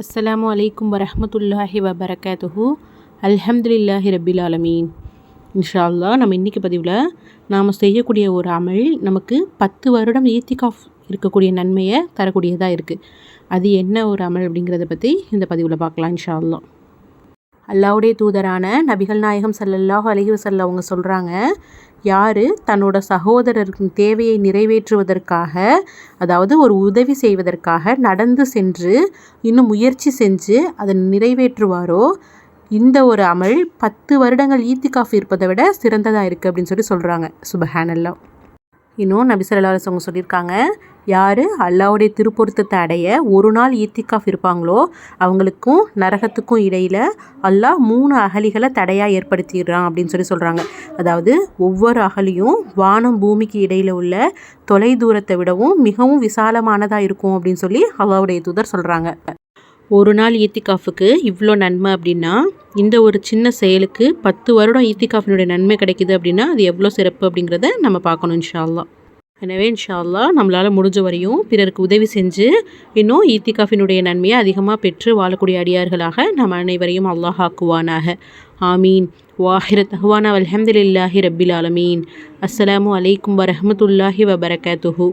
அஸ்ஸலாமு அலைக்கும் வரமத்துல்லாஹி வபரகாத்துஹு. அல்ஹம்துலில்லாஹி ரபில் ஆலமீன். இன்ஷா நம்ம இன்றைக்கி பதிவில் நாம் செய்யக்கூடிய ஒரு அமல் நமக்கு பத்து வருடம் ஈத்திகாஃப் இருக்கக்கூடிய நன்மையை தரக்கூடியதாக இருக்குது அது என்ன ஒரு அமல் அப்படிங்கிறத பற்றி இந்த பதிவில் பார்க்கலாம் இன்ஷா அல்லாவுடைய தூதரான நபிகள் நாயகம் ஸல்லல்லாஹு அலைஹி வஸல்லம் அவங்க சொல்கிறாங்க யார் தன்னோட சகோதரரின் தேவையை நிறைவேற்றுவதற்காக அதாவது ஒரு உதவி செய்வதற்காக நடந்து சென்று இன்னும் முயற்சி செஞ்சு அதை நிறைவேற்றுவாரோ? இந்த ஒரு அமல் பத்து வருடங்கள் ஈத்திகாஃப் இருப்பதை விட சிறந்ததாக இருக்குது அப்படின்னு சொல்லி சொல்கிறாங்க சுபஹானல்லாம் இன்னும் நபி ஸல்லல்லாஹு சொல்லியிருக்காங்க யார் அல்லாவுடைய திருப்பொருத்தத்தை அடைய ஒரு நாள் ஈத்திகாஃப் இருப்பாங்களோ அவங்களுக்கும் நரகத்துக்கும் இடையில் அல்லாஹ் மூணு அகலிகளை தடையாக ஏற்படுத்திடுறான் அப்படின்னு சொல்லி சொல்கிறாங்க அதாவது ஒவ்வொரு அகலியும் வானம் பூமிக்கு இடையில் உள்ள தொலை தூரத்தை விடவும் மிகவும் விசாலமானதாக இருக்கும் அப்படின்னு சொல்லி அல்லாவுடைய தூதர் சொல்கிறாங்க ஒரு நாள் ஈத்திகாஃபுக்கு இவ்வளோ நன்மை அப்படின்னா இந்த ஒரு சின்ன செயலுக்கு பத்து வருடம் ஈத்திகாஃபினுடைய நன்மை கிடைக்குது அப்படின்னா அது எவ்வளோ சிறப்பு அப்படிங்கிறத நம்ம பார்க்கணும் இன்ஷால்லாம் எனவே இன்ஷால்லா அல்லாஹ் நம்மளால் முடிஞ்ச வரையும் பிறருக்கு உதவி செஞ்சு இன்னும் ஈத்திகாஃபினுடைய நன்மையை அதிகமாக பெற்று வாழக்கூடிய அடியார்களாக நம் அனைவரையும் அல்லாஹ் ஆக்குவானாக. ஆமீன். வாஹிர தஹ்வானா அலமதுல்லாஹி ரபில் ஆலமீன். அஸ்லாம் அலைக்கும் வரமத்துல்லாஹி வபரகாத்துஹூ.